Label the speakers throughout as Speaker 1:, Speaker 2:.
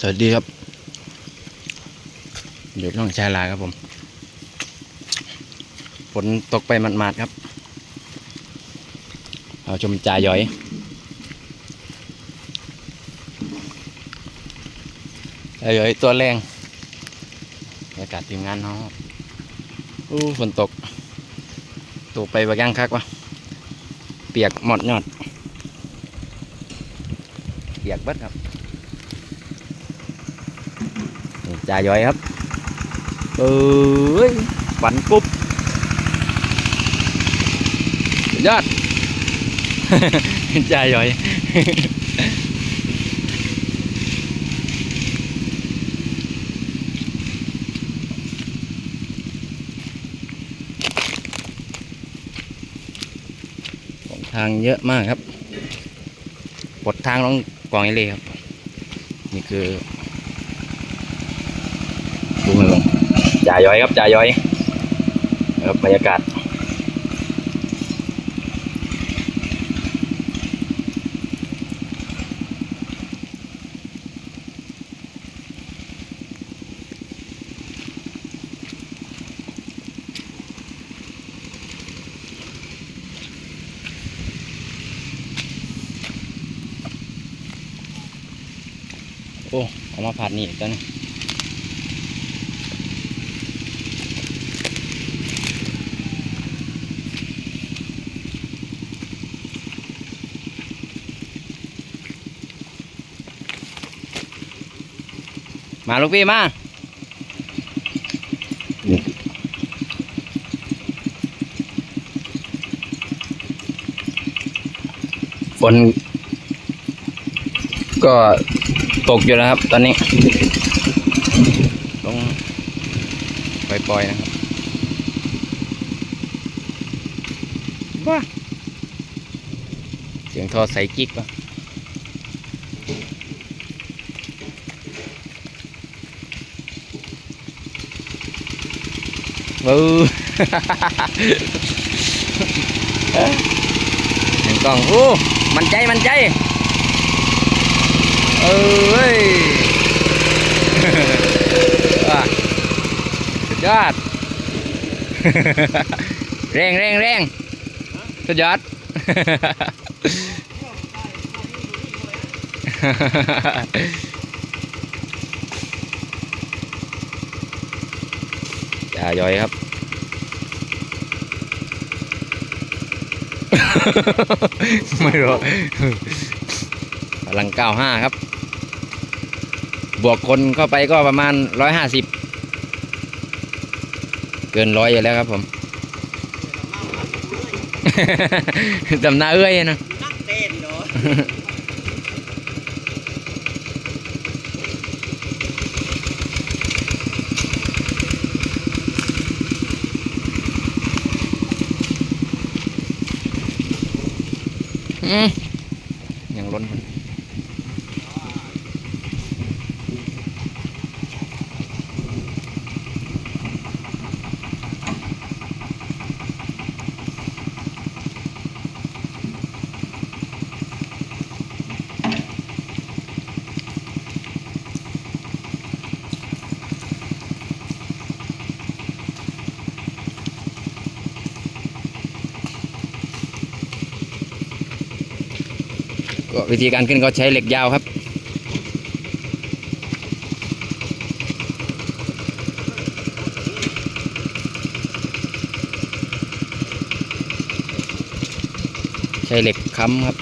Speaker 1: สวัสดีครับ อยู่ล่องชายลาครับผม ฝนตกไปหมาดๆครับ เอาชมจ่าย้อย จ่าย้อยตัวแรงบรรยากาศทีมงานเขาครับอู้ฝนตก ตกไปบางย่างคักวะ เปียกหมดยอด เปียกเบิดครับ นี่จ่าย้อยครับเอ้ยฝันปุ๊บยอดจ่าย้อยทางเยอะมากครับปดทางลงกองไอเลยครับ นี่คือ ดูมันลงจ่าย้อยครับจ่าย้อยครับบรรยากาศโอ้เอามาผัดนี่อีกแล้วนี่ มาลูกพี่มาฝนก็ตกอยู่นะครับ ตอนนี้ต้องปล่อยๆนะครับว้าเสียงทอใส่กิ๊กวะ ừ หนึ่งกล่องโอ้มันใจมันใจ เออเว้ยสุดยอดเร่งเร่งเร่งสุดยอดจ่า ย่อยครับ ไม่รู้พลังเก้าห้าครับ บวกคนเข้าไปก็ประมาณร้อยห้าสิบเกินร้อยอยู่แล้วครับผมดำหน้าเอ้ยนะ
Speaker 2: นักเต้นเนาะ
Speaker 1: อืมยังล้นมันก็ วิธีการขึ้นก็ใช้เหล็กยาวครับ ใช้เหล็กค้ำครับ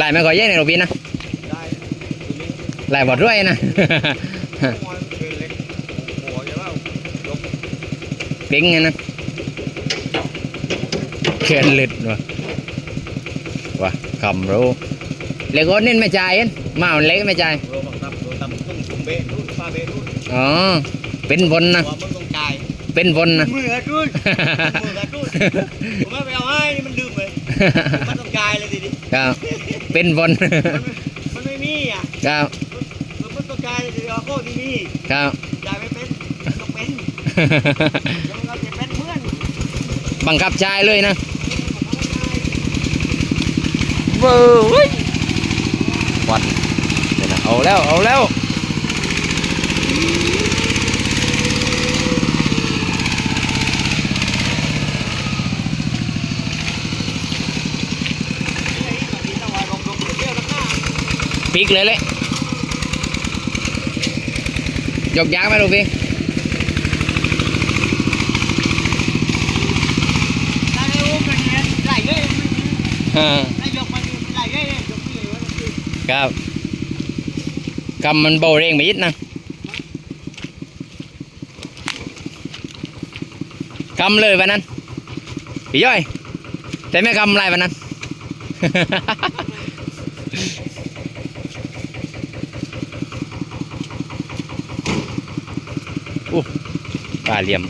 Speaker 1: ลายไม่ก่อยเย่ในโรบินนะ
Speaker 2: ได้
Speaker 1: ลายบอดด้วยนะ
Speaker 2: หัวเป็นเล็กหัวใช่ป่ะยก
Speaker 1: เก่งไงนะเขียนเล็ดว่ะว่ะคำรู้เล็กโอ้นนี่ไม่จ่ายเอ็นมาเอาเล็กไม่จ่าย
Speaker 2: โรบังตับโรตับตุ้งตุ้งเบะรุ่นฟาเบะรุ่น
Speaker 1: อ๋อเป็นบนนะ
Speaker 2: หัวมึงต้องจ่าย
Speaker 1: เป็นบนนะ
Speaker 2: มือละรุ่นมือละรุ่นผมไม่ไปเอาให้นี่มันลืมเลย มันต้องจ่ายเลยทีนี้
Speaker 1: ครับเป็นบน
Speaker 2: มันมันไม่มีอะ
Speaker 1: ครับ
Speaker 2: มันต้องยายเดี๋ยวโก้ที่นี่
Speaker 1: ครับ
Speaker 2: ยายไม่เป็นต้องเป็นเดี๋ยวเราจะเป็นเพื่อน
Speaker 1: บังคับชายเลยนะเว้ยควันเดี๋ยวนะเอาแล้วเอาแล้ว ปีกเลยเลยยกยางไหมลูกพี่
Speaker 2: ได้เลยโอ้มันเนี่ยไหลเลย
Speaker 1: อ่า
Speaker 2: ได้ยกมันไหลเลยยกที่ว่าคือ
Speaker 1: ครับกำมันเบาเร่งไปนิดนะกำเลยวันนั้นพี่ย่อย แต่ไม่กำไรวันนั้น โอ้ปลาเหลี่ยม